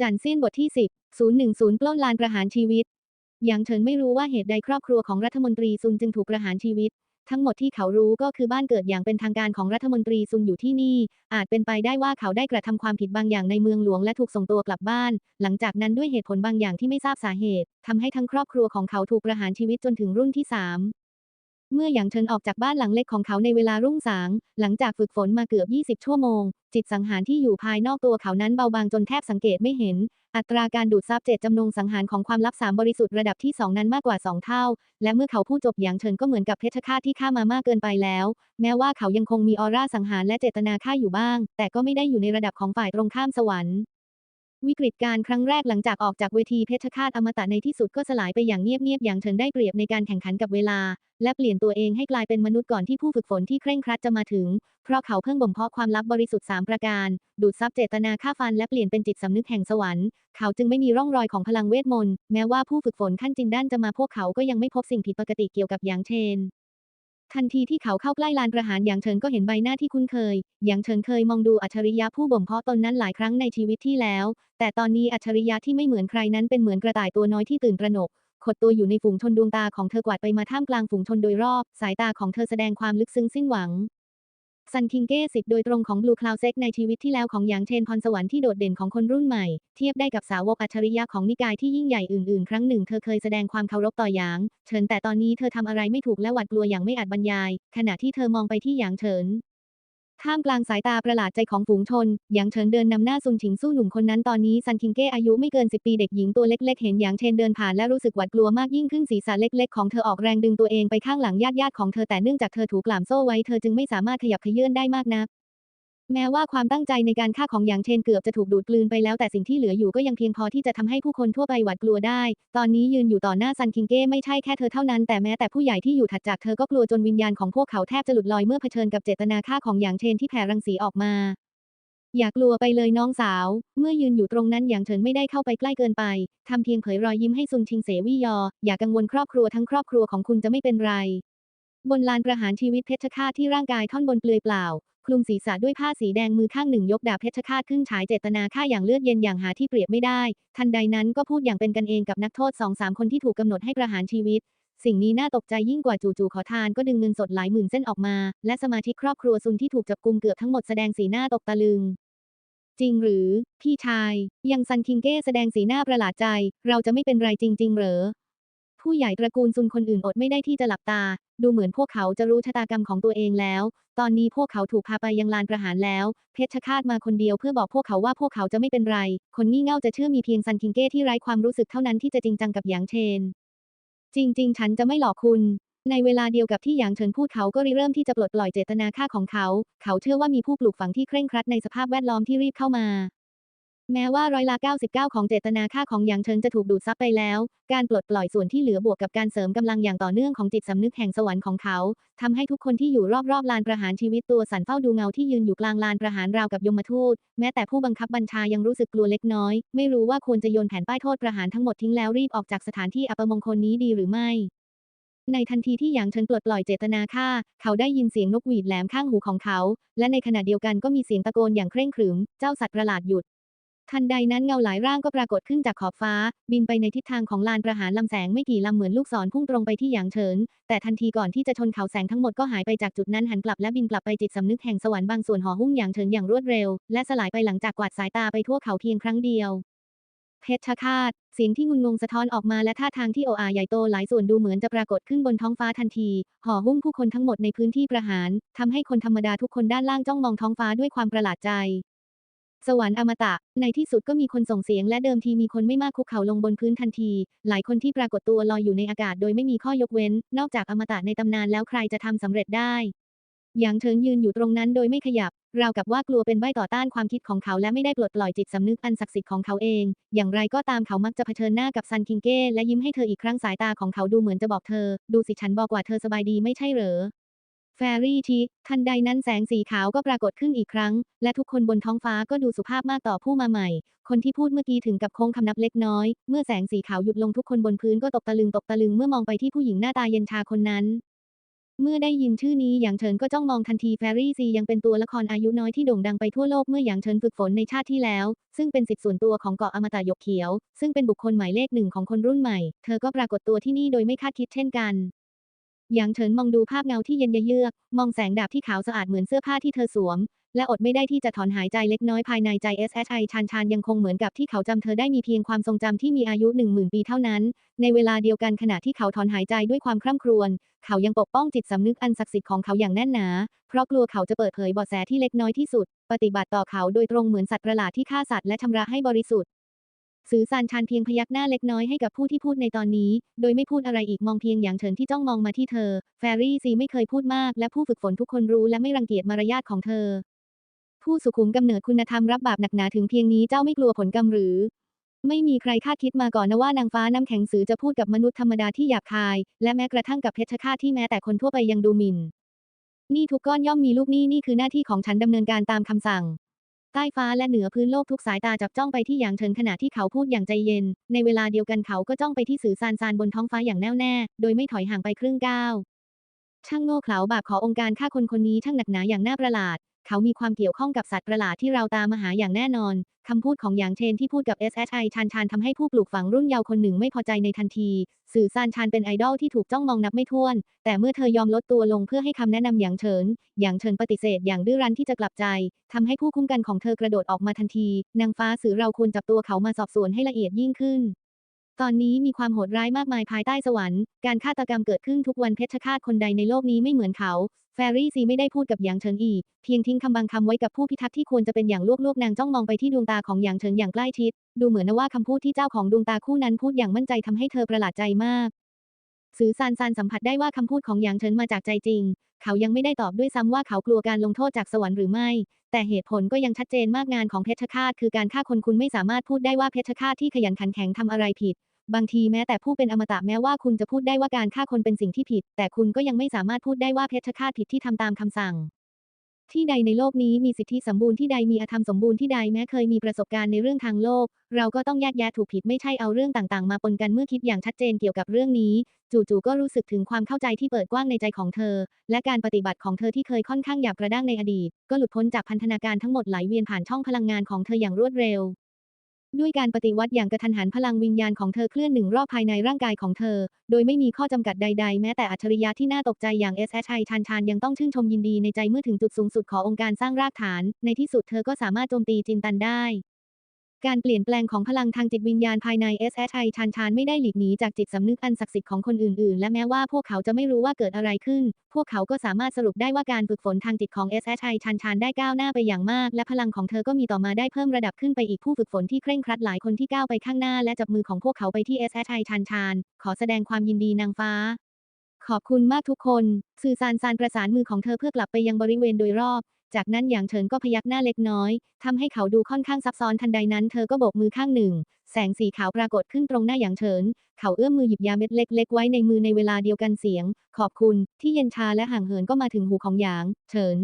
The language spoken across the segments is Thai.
จันเซียนบทที่ 10 010 ปล้นลานประหารชีวิตหยางเฉินไม่รู้ว่าเหตุใดครอบครัวของรัฐมนตรีซุนจึงถูกประหารชีวิต ทั้งหมดที่เขารู้ก็คือบ้านเกิดอย่างเป็นทางการของรัฐมนตรีซุนอยู่ที่นี่ อาจเป็นไปได้ว่าเขาได้กระทำความผิดบางอย่างในเมืองหลวงและถูกส่งตัวกลับบ้าน หลังจากนั้นด้วยเหตุผลบางอย่างที่ไม่ทราบสาเหตุทำให้ทั้งครอบครัวของเขาถูกประหารชีวิตจนถึงรุ่นที่สาม เมื่อหยางเฉินออกจากบ้านหลังเล็กของเขาในเวลารุ่งสาง หลังจากฝึกฝนมาเกือบ 20 ชั่วโมง จิตสังหารที่อยู่ภายนอกตัวเขานั้นเบาบางจนแทบสังเกตไม่เห็น อัตราการดูดซับเจตจำนงสังหารของความลับสามบริสุทธิ์ระดับที่ 2 นั้นมากกว่า 2 เท่า และเมื่อเขาพูดจบหยางเฉินก็เหมือนกับเพชฌฆาตที่ฆ่ามามากเกินไปแล้ว แม้ว่าเขายังคงมีออร่าสังหารและเจตนาฆ่าอยู่บ้าง แต่ก็ไม่ได้อยู่ในระดับของฝ่ายตรงข้ามสวรรค์ วิกฤตการครั้งแรกหลังจากออกจากเวทีเพชฌฆาตอมตะในที่สุดก็สลายไปอย่างเงียบๆอย่างเฉินได้เปรียบในการแข่งขันกับเวลา และเปลี่ยนตัวเองให้กลายเป็นมนุษย์ก่อนที่ผู้ฝึกฝนที่เคร่งครัดจะมาถึง เพราะเขาเพิ่งบ่มเพาะความลับบริสุทธิ์ 3 ประการ ดูดซับเจตนาฆ่าฟันและเปลี่ยนเป็นจิตสำนึกแห่งสวรรค์เขาจึงไม่มีร่องรอยของพลังเวทมนต์แม้ว่าผู้ฝึกฝนขั้นจินด้านจะมาพวกเขาก็ยังไม่พบสิ่งผิดปกติเกี่ยวกับหยางเชน ทันทีที่เขาเข้าใกล้ลานประหารหยางเฉินก็เห็นใบหน้าที่คุ้นเคยหยางเฉินเคยมองดูอัจฉริยะผู้บ่มเพาะตนนั้นหลายครั้งในชีวิตที่แล้ว แต่ตอนนี้อัจฉริยะที่ไม่เหมือนใครนั้นเป็นเหมือนกระต่ายตัวน้อยที่ตื่นตระหนก ขดตัวอยู่ในฝูงชนดวงตาของเธอกวาดไปมาท่ามกลางฝูงชนโดยรอบ สายตาของเธอแสดงความลึกซึ้งสิ้นหวัง ซันคิงเก้สิทธิ์โดยตรงของบลูคลาวเซ็กในชีวิตที่แล้วของหยางเชนพรสวรรค์ที่โดดเด่นของคนรุ่นใหม่ เทียบได้กับสาวกอัจฉริยะของนิกายที่ยิ่งใหญ่อื่นๆ ครั้งหนึ่งเธอเคยแสดงความเคารพต่อหยางเฉินแต่ตอนนี้เธอทำอะไรไม่ถูกและหวาดกลัวอย่างไม่อาจบรรยาย ขณะที่เธอมองไปที่หยางเฉิน ท่ามกลางสายตาประหลาดใจของฝูงชน หยางเฉินเดินนำหน้าซุนชิงสู้หนุ่มคนนั้นตอนนี้ซันคิงเก้อายุไม่เกิน10ปีเด็กหญิงตัวเล็กๆ เห็นหยางเชนเดินผ่านและรู้สึกหวาดกลัวมากยิ่งขึ้นศีรษะเล็กๆ ของเธอออกแรงดึงตัวเองไปข้างหลังญาติญาติๆของเธอแต่เนื่องจากเธอถูกกล่ามโซ่ไว้เธอจึงไม่สามารถขยับเขยื้อนได้มากนัก แม้ว่าความตั้งใจในการฆ่าของหยางเชนเกือบจะถูกดูดกลืนไปแล้วแต่สิ่งที่เหลืออยู่ก็ยังเพียงพอที่จะทำให้ผู้คนทั่วไปหวาดกลัวได้ ตอนนี้ยืนอยู่ต่อหน้าซันคิงเก้ไม่ใช่แค่เธอเท่านั้นแต่แม้แต่ผู้ใหญ่ที่อยู่ถัดจากเธอก็กลัวจนวิญญาณของพวกเขาแทบจะหลุดลอยเมื่อเผชิญกับเจตนาฆ่าของหยางเชนที่แผ่รังสีออกมา อย่ากลัวไปเลยน้องสาว เมื่อยืนอยู่ตรงนั้นหยางเฉินไม่ได้เข้าไปใกล้เกินไปทำเพียงเผยรอยยิ้มให้ซุนชิงเสวี่ยอ อย่ากังวลครอบครัวทั้งครอบครัวของคุณจะไม่เป็นไรบนลานประหารชีวิตเพชฌฆาตที่ร่างกายท่อนบนเปลือยเปล่า คลุมศีรษะด้วยผ้าสีแดงมือข้างหนึ่งยกดาบเพชฌฆาตขึ้นฉายเจตนาฆ่าอย่างเลือดเย็นอย่างหาที่เปรียบไม่ได้ ทันใดนั้นก็พูดอย่างเป็นกันเองกับนักโทษสองสามคนที่ถูกกำหนดให้ประหารชีวิต สิ่งนี้น่าตกใจยิ่งกว่าจู่ๆขอทานก็ดึงเงินสดหลายหมื่นเส้นออกมา และสมาชิกครอบครัวซุนที่ถูกจับกุมเกือบทั้งหมดแสดงสีหน้าตกตะลึงจริงหรือ พี่ชาย ยังซันคิงเก้แสดงสีหน้าประหลาดใจ เราจะไม่เป็นไรจริง ๆ เหรอ ผู้ใหญ่ตระกูลซุนคนอื่นอดไม่ได้ที่จะหลับตา ดูเหมือนพวกเขาจะรู้ชะตากรรมของตัวเองแล้ว ตอนนี้พวกเขาถูกพาไปยังลานประหารแล้ว เพชฌฆาตมาคนเดียวเพื่อบอกพวกเขาว่าพวกเขาจะไม่เป็นไร คนงี่เง่าจะเชื่อมีเพียงซันคิงเก้ที่ไร้ความรู้สึกเท่านั้นที่จะจริงจังกับหยางเชน จริง ๆ ฉันจะไม่หลอกคุณ ในเวลาเดียวกับที่หยางเฉินพูดเขาก็ริเริ่มที่จะปลดปล่อยเจตนาฆ่าของเขา เขาเชื่อว่ามีผู้ปลูกฝังที่เคร่งครัดในสภาพแวดล้อมที่รีบเข้ามา แม้ว่าร้อยละ 99 ของเจตนาฆ่าของหยางเฉินจะถูกดูดซับไปแล้ว การปลดปล่อยส่วนที่เหลือบวกกับการเสริมกำลังอย่างต่อเนื่องของจิตสำนึกแห่งสวรรค์ของเขาทำให้ทุกคนที่อยู่รอบๆลานประหารชีวิตตัวสันเฝ้าดูเงาที่ยืนอยู่กลางลานประหารราวกับยมทูต แม้แต่ผู้บังคับบัญชายังรู้สึกกลัวเล็กน้อย ไม่รู้ว่าควรจะโยนแผนป้ายโทษประหารทั้งหมดทิ้งแล้วรีบออกจากสถานที่อัปมงคลนี้ดีหรือไม่ในทันทีที่หยางเฉินปลดปล่อยเจตนาฆ่า เขาได้ยินเสียงนกหวีดแหลมข้างหูของเขา และในขณะเดียวกันก็มีเสียงตะโกนอย่างเคร่งขรึม เจ้าสัตว์ประหลาดหยุด ทันใดนั้นเงาหลายร่างก็ปรากฏขึ้นจากขอบฟ้า บินไปในทิศทางของลานประหารลำแสงไม่กี่ลำเหมือนลูกศรพุ่งตรงไปที่หยางเฉิน แต่ทันทีก่อนที่จะชนเขาแสงทั้งหมดก็หายไปจากจุดนั้นหันกลับและบินกลับไปจิตสำนึกแห่งสวรรค์บางส่วนห่อหุ้มหยางเฉินอย่างรวดเร็ว และสลายไปหลังจากกวาดสายตาไปทั่วเขาเพียงครั้งเดียวเพชฌฆาตเสียงที่งุนงงสะท้อนออกมาและท่าทางที่โออาใหญ่โตหลายส่วนดูเหมือนจะปรากฏขึ้นบนท้องฟ้าทันที ห่อหุ้มผู้คนทั้งหมดในพื้นที่ประหารทำให้คนธรรมดาทุกคนด้านล่างจ้องมองท้องฟ้าด้วยความประหลาดใจ สวรรค์อมตะ ในที่สุดก็มีคนส่งเสียงและเดิมทีมีคนไม่มากคุกเข่าลงบนพื้นทันที หลายคนที่ปรากฏตัวลอยอยู่ในอากาศโดยไม่มีข้อยกเว้น นอกจากอมตะในตำนานแล้วใครจะทำสำเร็จได้ หยางเฉินยืนอยู่ตรงนั้นโดยไม่ขยับ ราวกับว่ากลัวเป็นใบต่อต้านความคิดของเขาและไม่ได้ปลดปล่อยจิตสำนึกอันศักดิ์สิทธิ์ของเขาเอง อย่างไรก็ตามเขามักจะเผชิญหน้ากับซันคิงเก้และยิ้มให้เธออีกครั้งสายตาของเขาดูเหมือนจะบอกเธอ ดูสิฉันบอกว่าเธอสบายดีไม่ใช่เหรอ แฟรี่ทิทันใดนั้นแสงสีขาวก็ปรากฏขึ้นอีกครั้ง และทุกคนบนท้องฟ้าก็ดูสุภาพมากต่อผู้มาใหม่ คนที่พูดเมื่อกี้ถึงกับโค้งคำนับเล็กน้อย เมื่อแสงสีขาวหยุดลงทุกคนบนพื้นก็ตกตะลึงตกตะลึงเมื่อมองไปที่ผู้หญิงหน้าตาเย็นชาคนนั้น เมื่อได้ยินชื่อนี้หยางเฉินก็จ้องมองทันทีแฟรี่ซียังเป็นตัวละครอายุน้อยที่โด่งดังไปทั่วโลกเมื่อหยางเฉินฝึกฝนในชาติที่แล้ว ซึ่งเป็นสิทธิ์ส่วนตัวของเกาะอมตะหยกเขียว ซึ่งเป็นบุคคลหมายเลขหนึ่งของคนรุ่นใหม่ เธอก็ปรากฏตัวที่นี่โดยไม่คาดคิดเช่นกัน หยางเฉินมองดูภาพเงาที่เย็นเยือก มองแสงดาบที่ขาวสะอาดเหมือนเสื้อผ้าที่เธอสวม และอดไม่ได้ที่จะถอนหายใจเล็กน้อยภายในใจ SHI ชานชานยังคงเหมือนกับที่เขาจำเธอได้มีเพียงความทรงจำที่มีอายุ10,000ปีเท่านั้น ในเวลาเดียวกันขณะที่เขาถอนหายใจด้วยความคร่ำครวญ เขายังปกป้องจิตสำนึกอันศักดิ์สิทธิ์ของเขาอย่างแน่นหนา เพราะกลัวเขาจะเปิดเผยเบาะแสที่เล็กน้อยที่สุด ปฏิบัติต่อเขาโดยตรงเหมือนสัตว์ประหลาดที่ฆ่าสัตว์และชำระให้บริสุทธิ์ สื่อซานชานเพียงพยักหน้าเล็กน้อยให้กับผู้ที่พูดในตอนนี้ โดยไม่พูดอะไรอีกมองเพียงอย่างเฉินที่จ้องมองมาที่เธอ แฟรี่ซีไม่เคยพูดมาก และผู้ฝึกฝนทุกคนรู้และไม่รังเกียจมารยาทของเธอ ผู้สุขุมกำเนิดคุณธรรมรับบาปหนักหนาถึงเพียงนี้เจ้าไม่กลัวผลกรรมหรือ ไม่มีใครคาดคิดมาก่อนนะว่านางฟ้าน้ำแข็งสือจะพูดกับมนุษย์ธรรมดาที่หยาบคาย และแม้กระทั่งกับเพชฌฆาตที่แม้แต่คนทั่วไปยังดูหมิ่นนี่ทุกก้อนย่อมมีลูกหนี้นี่คือหน้าที่ของฉันดำเนินการตามคำสั่ง ใต้ฟ้าและเหนือพื้นโลกทุกสายตาจับจ้องไปที่หยางเฉินขณะที่เขาพูดอย่างใจเย็น ในเวลาเดียวกันเขาก็จ้องไปที่สื่อซานซานบนท้องฟ้าอย่างแน่วแน่ โดยไม่ถอยห่างไปครึ่งก้าวช่างโง่เขลาบาปขอองค์การฆ่าคนคนนี้ช่างหนักหนาอย่างน่าประหลาด เขามีความเกี่ยวข้องกับสัตว์ประหลาดที่เราตามมาหาอย่างแน่นอน คำพูดของหยางเชนที่พูดกับ SHI ชานชานทำให้ผู้ปลูกฝังรุ่นเยาว์คนหนึ่งไม่พอใจในทันที สื่อซานชานเป็นไอดอลที่ถูกจ้องมองนับไม่ถ้วน แต่เมื่อเธอยอมลดตัวลงเพื่อให้คำแนะนำหยางเฉินหยางเฉินปฏิเสธอย่างดื้อรั้นที่จะกลับใจทำให้ผู้คุ้มกันของเธอกระโดดออกมาทันที นางฟ้าสื่อเราควรจับตัวเขามาสอบสวนให้ละเอียดยิ่งขึ้น ตอนนี้มีความโหดร้ายมากมายภายใต้สวรรค์ การฆาตกรรมเกิดขึ้นทุกวันเพชฌฆาตคนใดในโลกนี้ไม่เหมือนเขา แฟรี่ซีไม่ได้พูดกับหยางเฉินอี เพียงทิ้งคำบางคำไว้กับผู้พิทักษ์ที่ควรจะเป็นอย่างลวกลวกๆนางจ้องมองไปที่ดวงตาของหยางเฉินอย่างใกล้ชิด ดูเหมือนว่าคำพูดที่เจ้าของดวงตาคู่นั้นพูดอย่างมั่นใจทำให้เธอประหลาดใจมาก สือซานซานสัมผัสได้ว่าคำพูดของหยางเฉินมาจากใจจริง เขายังไม่ได้ตอบด้วยซ้ำว่าเขากลัวการลงโทษจากสวรรค์หรือไม่ แต่เหตุผลก็ยังชัดเจนมากงานของเพชฌฆาตคือการฆ่าคนคุณไม่สามารถพูดได้ว่าเพชฌฆาตที่ขยันขันแข็งทำอะไรผิด บางทีแม้แต่ผู้เป็นอมตะแม้ว่าคุณจะพูดได้ว่าการฆ่าคนเป็นสิ่งที่ผิด แต่คุณก็ยังไม่สามารถพูดได้ว่าเพชฌฆาตผิดที่ทำตามคำสั่ง ที่ใดในโลกนี้มีสิทธิสมบูรณ์ที่ใดมีอธรรมสมบูรณ์ที่ใดแม้เคยมีประสบการณ์ในเรื่องทางโลก เราก็ต้องแยกแยะถูกผิดไม่ใช่เอาเรื่องต่างๆ มาปนกันเมื่อคิดอย่างชัดเจนเกี่ยวกับเรื่องนี้ จู่ๆก็รู้สึกถึงความเข้าใจที่เปิดกว้างในใจของเธอ และการปฏิบัติของเธอที่เคยค่อนข้างหยาบกระด้างในอดีต ก็หลุดพ้นจากพันธนาการทั้งหมดไหลเวียนผ่านช่องพลังงานของเธออย่างรวดเร็ว ด้วยการปฏิวัติอย่างกระทันหันพลังวิญญาณของเธอเคลื่อนหนึ่งรอบภายในร่างกายของเธอ โดยไม่มีข้อจำกัดใดๆ แม้แต่อัจฉริยะที่น่าตกใจอย่าง SHI ชานชานยังต้องชื่นชมยินดีในใจเมื่อถึงจุดสูงสุดขององค์การสร้างรากฐาน ในที่สุดเธอก็สามารถโจมตีจินตันได้ การเปลี่ยนแปลงของพลังทางจิตวิญญาณภายใน SHI ชานชานไม่ได้หลีกหนีจากจิตสำนึกอันศักดิ์สิทธิ์ของคนอื่นๆ และแม้ว่าพวกเขาจะไม่รู้ว่าเกิดอะไรขึ้น พวกเขาก็สามารถสรุปได้ว่าการฝึกฝนทางจิตของ SHI ชานชานได้ก้าวหน้าไปอย่างมาก และพลังของเธอก็มีต่อมาได้เพิ่มระดับขึ้นไปอีกผู้ฝึกฝนที่เคร่งครัดหลายคนที่ก้าวไปข้างหน้า และจับมือของพวกเขาไปที่ SHI ชานชานขอแสดงความยินดีนางฟ้าขอบคุณมากทุกคน สื่อสารสารประสานมือของเธอเพื่อกลับไปยังบริเวณโดยรอบ จากนั้นหยางเฉินก็พยักหน้าเล็กน้อยทำให้เขาดูค่อนข้างซับซ้อนทันใดนั้นเธอก็โบกมือข้างหนึ่ง แสงสีขาวปรากฏขึ้นตรงหน้าหยางเฉิน เขาเอื้อมมือหยิบยาเม็ดเล็ก ๆ ไว้ในมือในเวลาเดียวกันเสียง ขอบคุณที่เย็นชาและห่างเหินก็มาถึงหูของหยางเฉิน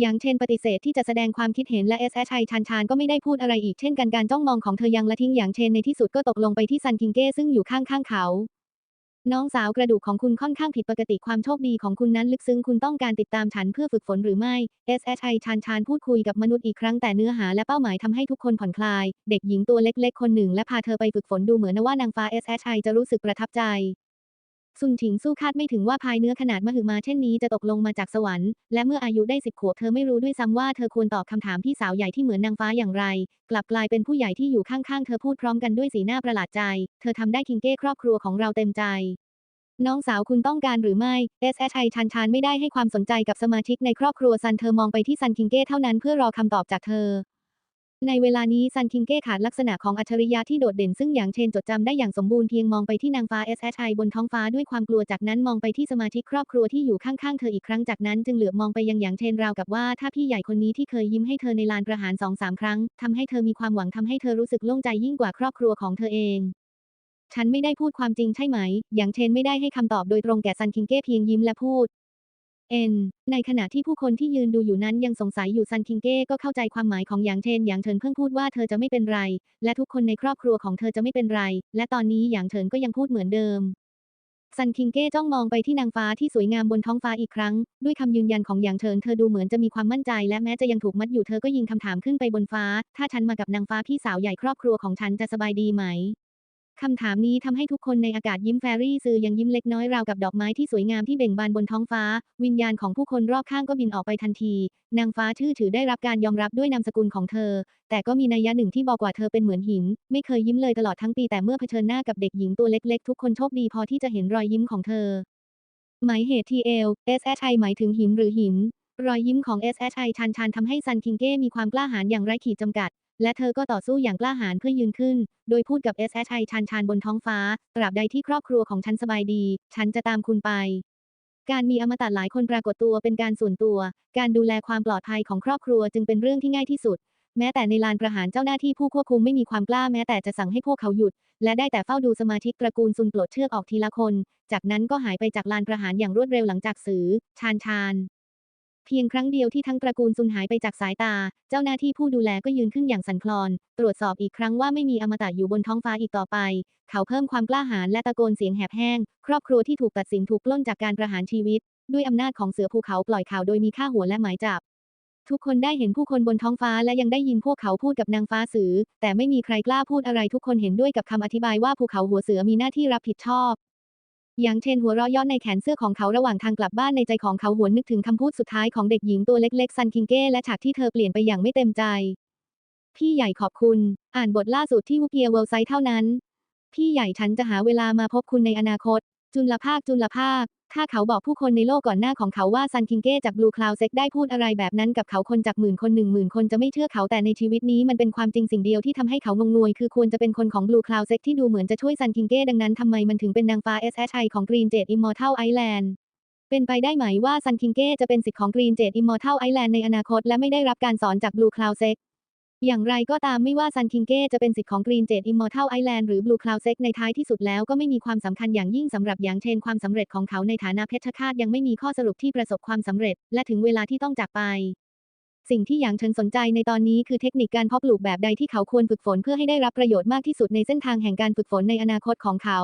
หยางเชนปฏิเสธที่จะแสดงความคิดเห็นและ s อ i ชานชานก็ไม่ได้พูดอะไรอีกเช่นกันการจ้องมองของเธอยังละทิ้งหยางเชนในที่สุดก็ตกลงไปที่ซันคิงเก้ซึ่งอยู่ข้างๆเขา น้องสาวกระดูกของคุณค่อนข้างผิดปกติความโชคดีของคุณนั้นลึกซึ้งคุณต้องการติดตามฉันเพื่อฝึกฝนหรือไม่ SHI ชานชานพูดคุยกับมนุษย์อีกครั้งแต่เนื้อหาและเป้าหมายทำให้ทุกคนผ่อนคลาย เด็กหญิงตัวเล็กๆ คนหนึ่งและพาเธอไปฝึกฝนดูเหมือนว่านางฟ้า SHI จะรู้สึกประทับใจ ซุนถิงสู้คาดไม่ถึงว่าพายเนื้อขนาดมหึมาเช่นนี้จะตกลงมาจากสวรรค์ และเมื่ออายุได้สิบขวบเธอไม่รู้ด้วยซ้ำว่าเธอควรตอบคำถามพี่สาวใหญ่ที่เหมือนนางฟ้าอย่างไร กลับกลายเป็นผู้ใหญ่ที่อยู่ข้างๆ เธอพูดพร้อมกันด้วยสีหน้าประหลาดใจ เธอทำได้คิงเก้ครอบครัวของเราเต็มใจ น้องสาวคุณต้องการหรือไม่ SHI ชันชานไม่ได้ให้ความสนใจกับสมาชิกในครอบครัวซันเธอมองไปที่ซันคิงเก้เท่านั้นเพื่อรอคำตอบจากเธอ ในเวลานี้ซันคิงเก้ขาดลักษณะของอัจฉริยะที่โดดเด่นซึ่งอย่างเชนจดจำได้อย่างสมบูรณ์เพียงมองไปที่นางฟ้า SHI บนท้องฟ้าด้วยความกลัวจากนั้นมองไปที่สมาชิกครอบครัวที่อยู่ข้างๆเธออีกครั้งจากนั้นจึงเหลือบมองไปยังอย่างเชนราวกับว่าถ้าพี่ใหญ่คนนี้ที่เคยยิ้มให้เธอในลานประหารสองสามครั้งทำให้เธอมีความหวังทำให้เธอรู้สึกโล่งใจยิ่งกว่าครอบครัวของเธอเองฉันไม่ได้พูดความจริงใช่ไหม อย่างเชนไม่ได้ให้คำตอบโดยตรงแก่ซันคิงเก้เพียงยิ้มและพูด เอ็นในขณะที่ผู้คนที่ยืนดูอยู่นั้นยังสงสัยอยู่ซันคิงเก้ก็เข้าใจความหมายของหยางเชนหยางเฉินเพิ่งพูดว่าเธอจะไม่เป็นไร และทุกคนในครอบครัวของเธอจะไม่เป็นไร และตอนนี้หยางเฉินก็ยังพูดเหมือนเดิมซันคิงเก้จ้องมองไปที่นางฟ้าที่สวยงามบนท้องฟ้าอีกครั้ง ด้วยคำยืนยันของหยางเฉินเธอดูเหมือนจะมีความมั่นใจและแม้จะยังถูกมัดอยู่เธอก็ยิงคำถามขึ้นไปบนฟ้า ถ้าฉันมากับนางฟ้าพี่สาวใหญ่ครอบครัวของฉันจะสบายดีไหม คำถามนี้ทำให้ทุกคนในอากาศยิ้มแฟรี่ซือยังยิ้มเล็กน้อยราวกับดอกไม้ที่สวยงามที่เบ่งบานบนท้องฟ้า วิญญาณของผู้คนรอบข้างก็บินออกไปทันที นางฟ้าชื่อถือได้รับการยอมรับด้วยนามสกุลของเธอ แต่ก็มีนัยยะหนึ่งที่บอกว่าเธอเป็นเหมือนหิน ไม่เคยยิ้มเลยตลอดทั้งปีแต่เมื่อเผชิญหน้ากับเด็กหญิงตัวเล็กๆ ทุกคนโชคดีพอที่จะเห็นรอยยิ้มของเธอ หมายเหตุ TL SHI หมายถึงหินหรือหินรอยยิ้มของ SHI ชันชันทำให้ซันคิงเก้มีความกล้าหาญอย่างไร้ขีดจำกัด และเธอก็ต่อสู้อย่างกล้าหาญเพื่อยืนขึ้น โดยพูดกับ SHI ชันชันบนท้องฟ้า ตราบใดที่ครอบครัวของฉันสบายดี ฉันจะตามคุณไป การมีอมตะหลายคนปรากฏตัวเป็นการส่วนตัว การดูแลความปลอดภัยของครอบครัวจึงเป็นเรื่องที่ง่ายที่สุด แม้แต่ในลานประหารเจ้าหน้าที่ผู้ควบคุมไม่มีความกล้าแม้แต่จะสั่งให้พวกเขาหยุด และได้แต่เฝ้าดูสมาชิกตระกูลซุนปลดเชือกออกทีละคน จากนั้นก็หายไปจากลานประหารอย่างรวดเร็วหลังจากสือ ชาญชาญ เพียงครั้งเดียวที่ทั้งตระกูลซุนหายไปจากสายตา เจ้าหน้าที่ผู้ดูแลก็ยืนขึ้นอย่างสั่นคลอน ตรวจสอบอีกครั้งว่าไม่มีอมตะอยู่บนท้องฟ้าอีกต่อไป เขาเพิ่มความกล้าหาญและตะโกนเสียงแหบแห้ง ครอบครัวที่ถูกตัดสินถูกปล้นจากการประหารชีวิต ด้วยอำนาจของเสือภูเขาปล่อยข่าวโดยมีค่าหัวและหมายจับ ทุกคนได้เห็นผู้คนบนท้องฟ้าและยังได้ยินพวกเขาพูดกับนางฟ้าสือ แต่ไม่มีใครกล้าพูดอะไรทุกคนเห็นด้วยกับคำอธิบายว่าภูเขาหัวเสือมีหน้าที่รับผิดชอบ อย่างเช่นหัวเราะย้อนในแขนเสื้อของเขาระหว่างทางกลับบ้านในใจของเขาหวนนึกถึงคำพูดสุดท้ายของเด็กหญิงตัวเล็กๆซันคิงเก้และฉากที่เธอเปลี่ยนไปอย่างไม่เต็มใจ พี่ใหญ่ขอบคุณ อ่านบทล่าสุดที่วุกเกียเวลไซต์เท่านั้น พี่ใหญ่ฉันจะหาเวลามาพบคุณในอนาคต จุลภาคจุลภาค ถ้าเขาบอกผู้คนในโลกก่อนหน้าของเขาว่าซันคิงเก้จากบลูคลาวเซ็กได้พูดอะไรแบบนั้นกับเขาคนจากหมื่นคนหนึ่งหมื่นคนจะไม่เชื่อเขาแต่ในชีวิตนี้มันเป็นความจริงสิ่งเดียวที่ทำให้เขางงงวยคือควรจะเป็นคนของบลูคลาวเซ็กที่ดูเหมือนจะช่วยซันคิงเก้ดังนั้นทำไมมันถึงเป็นนางฟ้า SHI ของ Green Jade Immortal Island เป็นไปได้ไหมว่าซันคิงเก้จะเป็นสิทธิ์ของ Green Jade Immortal Island ในอนาคตและไม่ได้รับการสอนจาก Blue Cloud Sec อย่างไรก็ตามไม่ว่าซันคิงเก้จะเป็นสิทธิ์ของ Green Jade Immortal Island หรือ Blue Cloud Sec ในท้ายที่สุดแล้วก็ไม่มีความสำคัญอย่างยิ่งสำหรับหยางเชนความสำเร็จของเขาในฐานะเพชฌฆาตยังไม่มีข้อสรุปที่ประสบความสำเร็จ และถึงเวลาที่ต้องจากไป สิ่งที่หยางเฉินสนใจในตอนนี้คือเทคนิคการเพาะปลูกแบบใดที่เขาควรฝึกฝนเพื่อให้ได้รับประโยชน์มากที่สุดในเส้นทางแห่งการฝึกฝนในอนาคตของเขา